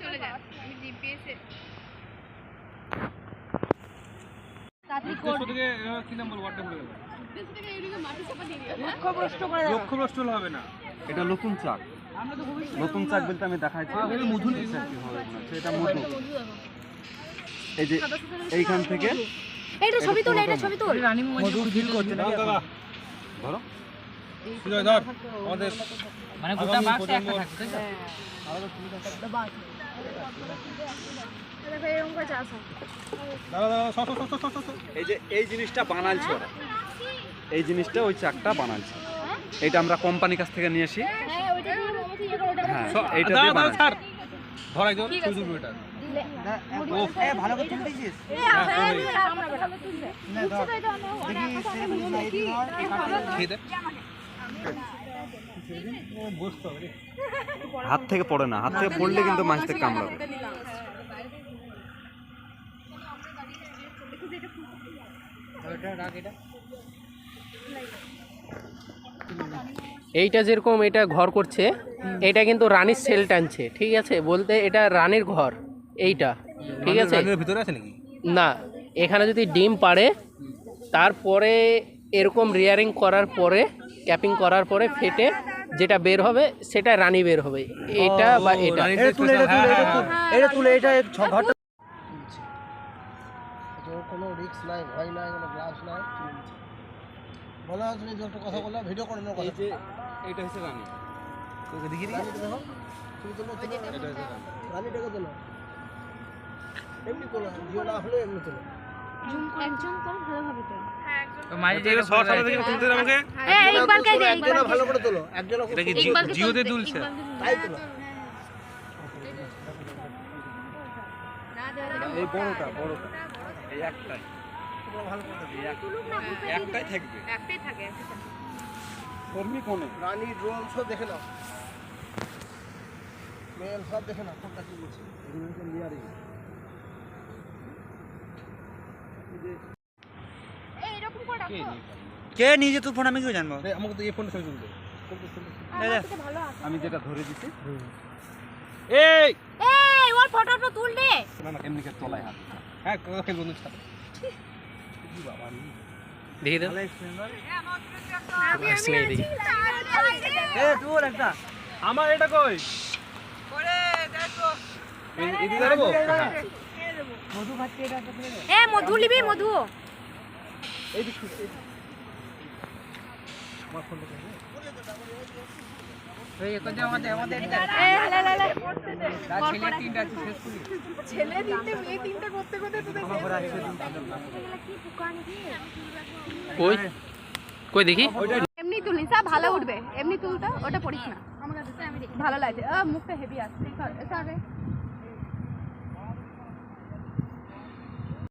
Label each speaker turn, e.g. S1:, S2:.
S1: চলে যান। আমি জিপিএসে
S2: না।
S3: এটা নতুন চাক। নতুন চাক বলতে আমি দেখাচ্ছি মধু এটা মধু এই যে এইখান থেকে
S4: এইটা ছবি তোল এইটা ছবি তোল।
S5: রানী মধুর ফিল
S2: দাদা।
S3: ধরো।
S2: সুজয় ধর আমাদের
S5: মানে গোটা বাক্সে একটা
S2: প্রজন্ম-
S5: তাই তো?
S3: এই যে এই জিনিসটা বানালছে ওরা। এই জিনিসটা ওই চাকটা বানালছে এটা আমরা কোম্পানির কাছ থেকে নিয়ে আসি।
S4: হ্যাঁ
S3: হ্যাঁ। এইটা দিয়ে
S2: ধর একজন সুযোগ এটা
S5: ভালো করে
S4: ভালো
S2: খেয়ে দে।
S3: হাত থেকে পড়ে না হাত থেকে পড়লে কিন্তু মাছ থেকে কামড়াবে।
S6: এইটা যেরকম এটা ঘর করছে এটা কিন্তু রানীর সেল টানছে ঠিক আছে? বলতে এটা রানীর ঘর এইটা ঠিক আছে?
S2: ভিতরে আছে নাকি?
S6: না এখানে যদি ডিম পাড়ে তারপরে এরকম রিয়ারিং করার পরে ক্যাপিং করার পরে ফেটে যেটা বের হবে সেটা রানী বের হবে। এটা বা এটা।
S5: এটা তুলে এটা
S2: হ্যাঁ,
S5: এটা
S2: হ্যাঁ,
S5: ঘরটা
S7: কোনো রিস্ক নাই ভয় নাই কোনো গ্লাস নাই বলো তুমি কথা বলো ভিডিও করে নাও কথা।
S3: যে হচ্ছে রানী।
S2: তোকে দেখিয়ে
S7: দেখো। তুমি তোলো তোলো
S2: এটা হচ্ছে রানী।
S7: রানীটাকে তোলো এমনি তোলো না হলে এমনি তোলো।
S4: কর ভালোভাবে তোলো
S2: জিওতে তুলছে
S4: ইকবালকে তুলতে।
S7: তাই তোলো।
S3: এই বড়টা বড়টা এই একটাই। একটাই থাকবে।
S1: একটাই থাকে
S3: কর্মী কোনে?
S7: রানী ড্রোন সব দেখে নাও। মেল সব দেখে নাও কোনটা কি বলছে।
S5: কে নিজে তোর ফোন আমি কেউ জানব?
S2: আমাকে তো এই ফোনটা ছবি তুলতে
S3: আমি যেটা ধরে দিছি।
S2: এই!
S4: এই ওর ফটোটা তুল দে।
S2: না না
S3: এমনি কে তলায় হাত
S2: হ্যাঁ খেলব না? সাথে
S6: দেখি দাও দেখি
S5: এ তোর একটা।
S2: আমার এটা কই? এদিকে রাখব হ্যাঁ।
S5: মধু খাচ্ছে এটা একটা তুলে দে।
S4: এ মধু লিবি মধু
S5: ওই এখন যে আমাদের আমাদের
S4: এ লে লে লে
S5: তার ছেলে তিনটা আছে শেষ করি।
S1: ছেলে তিনটে মেয়ে তিনটে করতে করতে তোদের
S5: আমার ঘরে আসছে
S4: কি পোকা নাকি
S6: কই? কই দেখি?
S1: এমনি তুলিস হ্যাঁ ভালো উঠবে। এমনি তুলতে ওটা পড়িস না। ভালো লাগছে আহ, মুখটা হেভি আসছে